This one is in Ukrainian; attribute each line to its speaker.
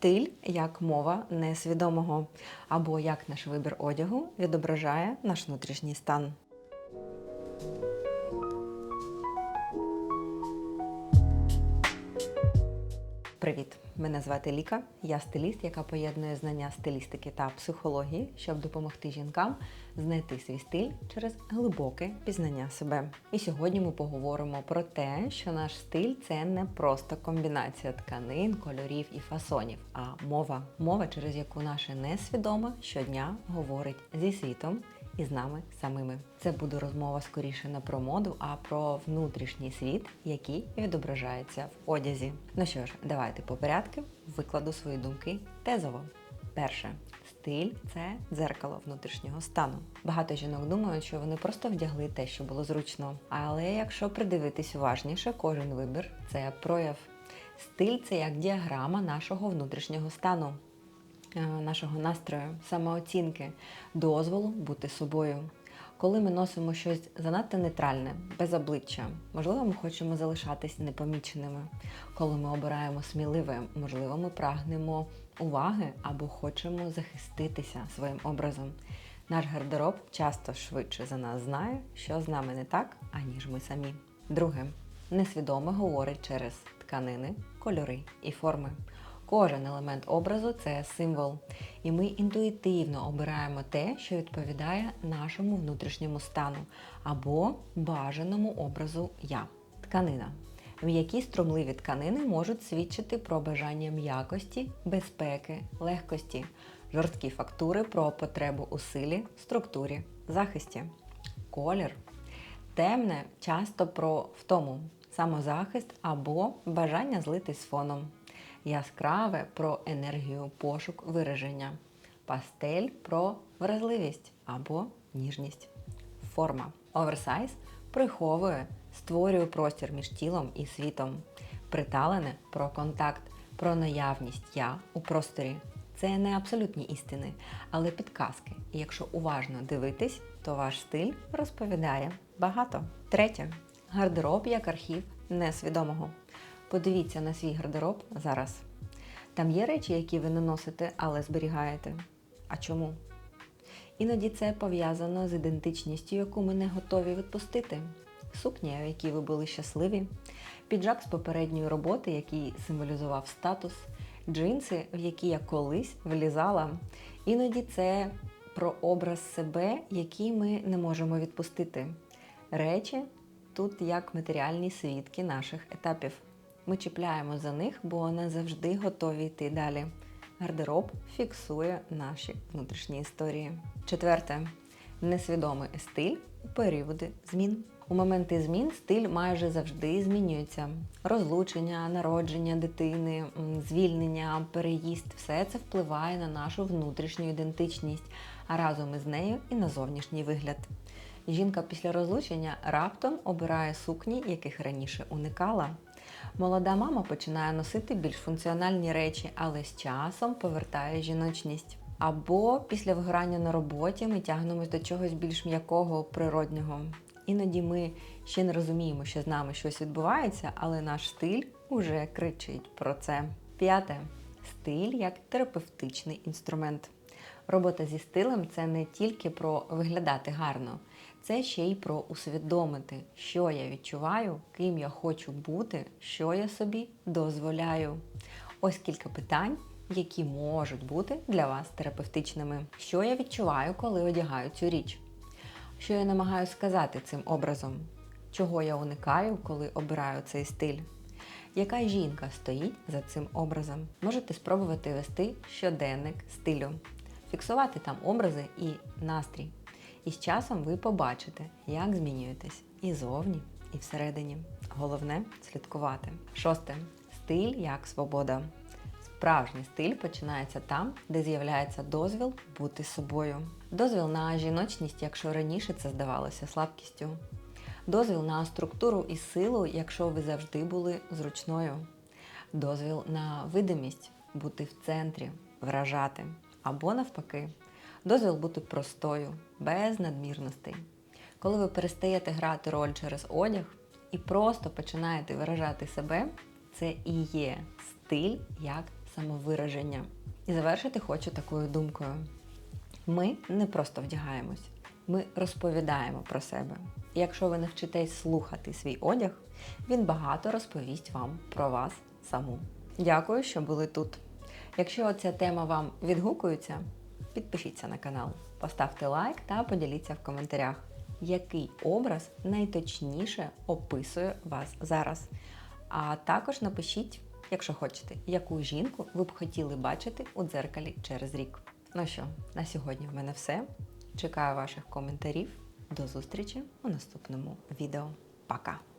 Speaker 1: Стиль як мова несвідомого, або як наш вибір одягу відображає наш внутрішній стан. Привіт! Мене звати Ліка. Я стиліст, яка поєднує знання стилістики та психології, щоб допомогти жінкам знайти свій стиль через глибоке пізнання себе. І сьогодні ми поговоримо про те, що наш стиль це не просто комбінація тканин, кольорів і фасонів, а мова. Мова, через яку наше несвідоме щодня говорить зі світом і з нами самими. Це буде розмова скоріше не про моду, а про внутрішній світ, який відображається в одязі. Ну що ж, давайте по порядку викладу свої думки тезово. Перше. Стиль це дзеркало внутрішнього стану. Багато жінок думають, що вони просто вдягли те, що було зручно. Але якщо придивитись уважніше, кожен вибір це прояв. Стиль це як діаграма нашого внутрішнього стану нашого настрою, самооцінки, дозволу бути собою. Коли ми носимо щось занадто нейтральне, без обличчя, можливо, ми хочемо залишатись непоміченими. Коли ми обираємо сміливе, можливо, ми прагнемо уваги або хочемо захиститися своїм образом. Наш гардероб часто швидше за нас знає, що з нами не так, аніж ми самі. Друге, несвідоме говорить через тканини, кольори і форми. Кожен елемент образу це символ, і ми інтуїтивно обираємо те, що відповідає нашому внутрішньому стану або бажаному образу я. Тканина. М'які струмливі тканини можуть свідчити про бажання м'якості, безпеки, легкості, жорсткі фактури про потребу у силі, структурі, захисті. Колір. Темне часто про втому, самозахист або бажання злитись фоном яскраве про енергію пошук вираження, пастель про вразливість або ніжність. Форма. Оверсайз приховує, створює простір між тілом і світом. Приталене про контакт, про наявність я у просторі. Це не абсолютні істини, але підказки. І якщо уважно дивитись, то ваш стиль розповідає багато. Третє. Гардероб як архів несвідомого. Подивіться на свій гардероб зараз. Там є речі, які ви не носите, але зберігаєте. А чому? Іноді це пов'язано з ідентичністю, яку ми не готові відпустити. Сукня, в якій ви були щасливі, піджак з попередньої роботи, який символізував статус, джинси, в які я колись влізала. Іноді це про образ себе, який ми не можемо відпустити. Речі тут як матеріальні свідки наших етапів. Ми чіпляємо за них, бо не завжди готові йти далі. Гардероб фіксує наші внутрішні історії. Четверте несвідомий стиль у періоди змін. У моменти змін стиль майже завжди змінюється. Розлучення, народження дитини, звільнення, переїзд все це впливає на нашу внутрішню ідентичність, а разом із нею і на зовнішній вигляд. Жінка після розлучення раптом обирає сукні, яких раніше уникала. Молода мама починає носити більш функціональні речі, але з часом повертає жіночність. Або після вигорання на роботі ми тягнемось до чогось більш м'якого, природнього. Іноді ми ще не розуміємо, що з нами щось відбувається, але наш стиль уже кричить про це. П'яте стиль як терапевтичний інструмент. Робота зі стилем це не тільки про виглядати гарно, це ще й про усвідомити, що я відчуваю, ким я хочу бути, що я собі дозволяю. Ось кілька питань, які можуть бути для вас терапевтичними. Що я відчуваю, коли одягаю цю річ? Що я намагаюся сказати цим образом? Чого я уникаю, коли обираю цей стиль? Яка жінка стоїть за цим образом? Можете спробувати вести щоденник стилю, фіксувати там образи і настрій. І з часом ви побачите, як змінюєтесь і зовні, і всередині. Головне слідкувати. Шосте стиль як свобода. Справжній стиль починається там, де з'являється дозвіл бути собою. Дозвіл на жіночність, якщо раніше це здавалося слабкістю. Дозвіл на структуру і силу, якщо ви завжди були зручною. Дозвіл на видимість бути в центрі, вражати. Або навпаки, дозвіл бути простою, без надмірностей. Коли ви перестаєте грати роль через одяг і просто починаєте виражати себе, це і є стиль як самовираження. І завершити хочу такою думкою: ми не просто вдягаємось, ми розповідаємо про себе. І якщо ви навчитесь слухати свій одяг, він багато розповість вам про вас саму. Дякую, що були тут. Якщо ця тема вам відгукується, підпишіться на канал, поставте лайк та поділіться в коментарях, який образ найточніше описує вас зараз. А також напишіть, якщо хочете, яку жінку ви б хотіли бачити у дзеркалі через рік. Ну що, на сьогодні в мене все. Чекаю ваших коментарів. До зустрічі у наступному відео. Пока!